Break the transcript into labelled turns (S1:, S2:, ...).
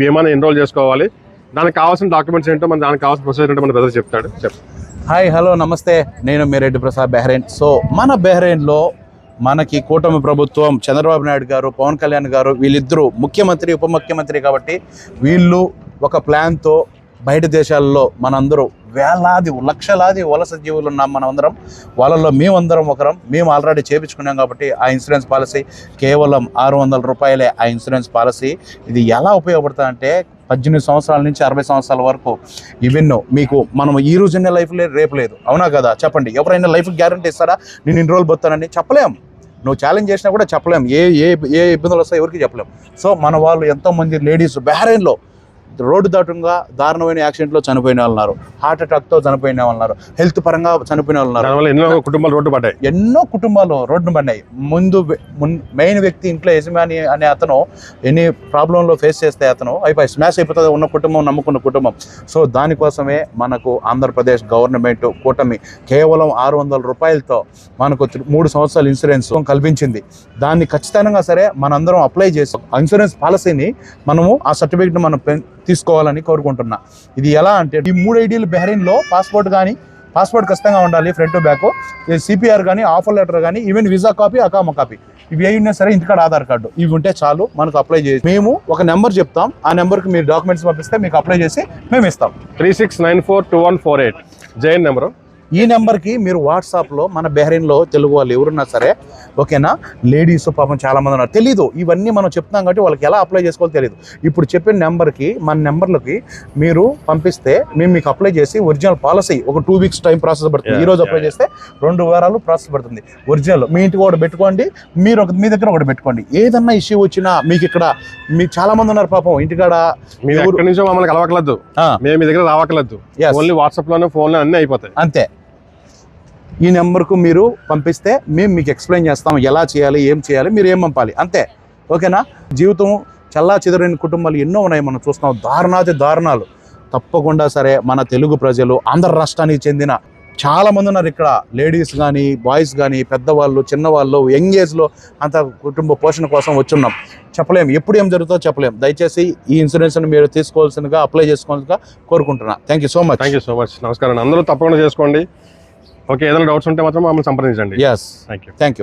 S1: బీమాని enrol చేసుకోవాలి. దానికి కావాల్సిన డాక్యుమెంట్స్ ఏంటో మన దానికి కావాల్సిన ప్రొసీజర్ ఏంటో మన బ్రదర్ చెప్తాడు. చెప్
S2: హాయ్ హలో నమస్తే. నేను మీ రెడ్డి ప్రసాద్ బెహ్రెయిన్ సో మన బెహ్రెయిన్లో మనకి కూటమి ప్రభుత్వం చంద్రబాబు నాయుడు గారు పవన్ కళ్యాణ్ గారు వీళ్ళిద్దరూ ముఖ్యమంత్రి ఉప ముఖ్యమంత్రి కాబట్టి వీళ్ళు ఒక ప్లాన్తో బయట దేశాల్లో మనందరూ వేలాది లక్షలాది వలస జీవులు ఉన్నాం మనం అందరం వాళ్ళలో మేమందరం ఒకరం. మేము ఆల్రెడీ చేపించుకున్నాం కాబట్టి ఆ ఇన్సూరెన్స్ పాలసీ కేవలం ఆరు వందల రూపాయలే ఆ ఇన్సూరెన్స్ పాలసీ ఇది ఎలా ఉపయోగపడుతుంది అంటే పద్దెనిమిది సంవత్సరాల నుంచి అరవై సంవత్సరాల వరకు ఇవెన్నో మీకు మనం ఈ రోజున్న లైఫ్ లేదు రేపు లేదు. అవునా కదా? చెప్పండి. ఎవరైనా లైఫ్ గ్యారంటీ ఇస్తారా? నేను ఇన్ని రోజులు పోతానని చెప్పలేం. నువ్వు ఛాలెంజ్ చేసినా కూడా చెప్పలేం. ఏ ఏ ఏ ఇబ్బందులు వస్తాయో ఎవరికి చెప్పలేం. సో మన వాళ్ళు ఎంతోమంది లేడీస్ బెహరైన్లో రోడ్డు దాటుగా దారుణమైన యాక్సిడెంట్లో చనిపోయిన వాళ్ళు ఉన్నారు. హార్ట్ అటాక్తో చనిపోయిన వాళ్ళు ఉన్నారు. హెల్త్ పరంగా చనిపోయిన వాళ్ళు ఉన్నారు.
S1: ఎన్నో కుటుంబాలు రోడ్డు పడ్డాయి.
S2: ఎన్నో కుటుంబాలు రోడ్డును పడినాయి ముందు మెయిన్ వ్యక్తి ఇంట్లో యజమాని అనే అతను ఎన్ని ప్రాబ్లంలో ఫేస్ చేస్తే అతను అయిపోయి స్మాష్ అయిపోతుంది. ఉన్న కుటుంబం నమ్ముకున్న కుటుంబం. సో దానికోసమే మనకు ఆంధ్రప్రదేశ్ గవర్నమెంట్ కూటమి కేవలం ఆరు వందల రూపాయలతో మనకు మూడు సంవత్సరాల ఇన్సూరెన్స్ కల్పించింది. దాన్ని ఖచ్చితంగా సరే మనందరం అప్లై చేసి ఇన్సూరెన్స్ పాలసీని మనము ఆ సర్టిఫికేట్ మనం పెన్- తీసుకోవాలని కోరుకుంటున్నా. ఇది ఎలా అంటే ఈ మూడు ఐడీలు బెహరీన్లో పాస్పోర్ట్ కానీ పాస్పోర్ట్ ఖచ్చితంగా ఉండాలి ఫ్రంట్ బ్యాక్. సిపిఆర్ కానీ ఆఫర్ లెటర్ కానీ ఈవెన్ వీసా కాపీ అకామ కాపీ. ఇవి ఏ ఉన్నా సరే ఇంటికాడ ఆధార్ కార్డు. ఇవి ఉంటే చాలు మనకు అప్లై చేసి. మేము ఒక నెంబర్ చెప్తాం. ఆ నెంబర్కి మీరు డాక్యుమెంట్స్ పంపిస్తే మీకు అప్లై చేసి మేము ఇస్తాం
S1: three six nine four two one four eight. Zain number.
S2: ఈ నెంబర్కి మీరు వాట్సాప్లో మన బెహరీన్లో తెలుగు వాళ్ళు ఎవరున్నా సరే ఓకేనా? లేడీస్ పాపం చాలా మంది ఉన్నారు. తెలీదు. ఇవన్నీ మనం చెప్తున్నాం కాబట్టి వాళ్ళకి ఎలా అప్లై చేసుకోవాలో తెలియదు ఇప్పుడు చెప్పిన నెంబర్కి మన నెంబర్లకి మీరు పంపిస్తే మేము మీకు అప్లై చేసి ఒరిజినల్ పాలసీ ఒక టూ వీక్స్ టైం ప్రాసెస్ పడుతుంది. ఈ రోజు అప్లై చేస్తే రెండు వారాలు ప్రాసెస్ పడుతుంది. ఒరిజినల్. మీ ఇంటికి ఒకటి పెట్టుకోండి. మీరు ఒక మీ దగ్గర ఒకటి పెట్టుకోండి. ఏదన్నా ఇష్యూ వచ్చినా మీకు ఇక్కడ మీకు చాలా మంది ఉన్నారు పాపం ఇంటికాడ.
S1: ఎక్కడి నుంచో మమ్మల్ని కలవకలేదు.
S2: ఆ,
S1: మేము మీ దగ్గర రావకలేదు.
S2: Yes.
S1: ఓన్లీ వాట్సాప్లోనే ఫోన్లో అన్ని అయిపోతాయి.
S2: అంతే. ఈ నెంబర్కు మీరు పంపిస్తే మేము మీకు ఎక్స్ప్లెయిన్ చేస్తాం ఎలా చేయాలి ఏం చేయాలి మీరు ఏం పంపాలి. అంతే. ఓకేనా? జీవితం చల్లా చెదరైన కుటుంబాలు ఎన్నో ఉన్నాయి మనం చూస్తున్నాం. దారుణాది దారుణాలు. తప్పకుండా సరే మన తెలుగు ప్రజలు ఆంధ్ర రాష్ట్రానికి చెందిన చాలామంది ఉన్నారు ఇక్కడ. లేడీస్ కానీ బాయ్స్ కానీ పెద్దవాళ్ళు చిన్నవాళ్ళు యంగ్ ఏజ్లో అంత కుటుంబ పోషణ కోసం వచ్చున్నాం. చెప్పలేం. ఎప్పుడు ఏం జరుగుతుందో చెప్పలేం. దయచేసి ఈ ఇన్సూరెన్స్ని మీరు తీసుకోవాల్సిందిగా అప్లై చేసుకోవాల్సిందిగా కోరుకుంటున్నా. Thank you so much.
S1: Thank you so much. నమస్కారం. అందరూ తప్పకుండా చేసుకోండి. ఓకే ఏదైనా డౌట్స్ ఉంటే మాత్రం మమ్మల్ని సంప్రదించండి.
S2: Yes
S1: thank you
S2: thank you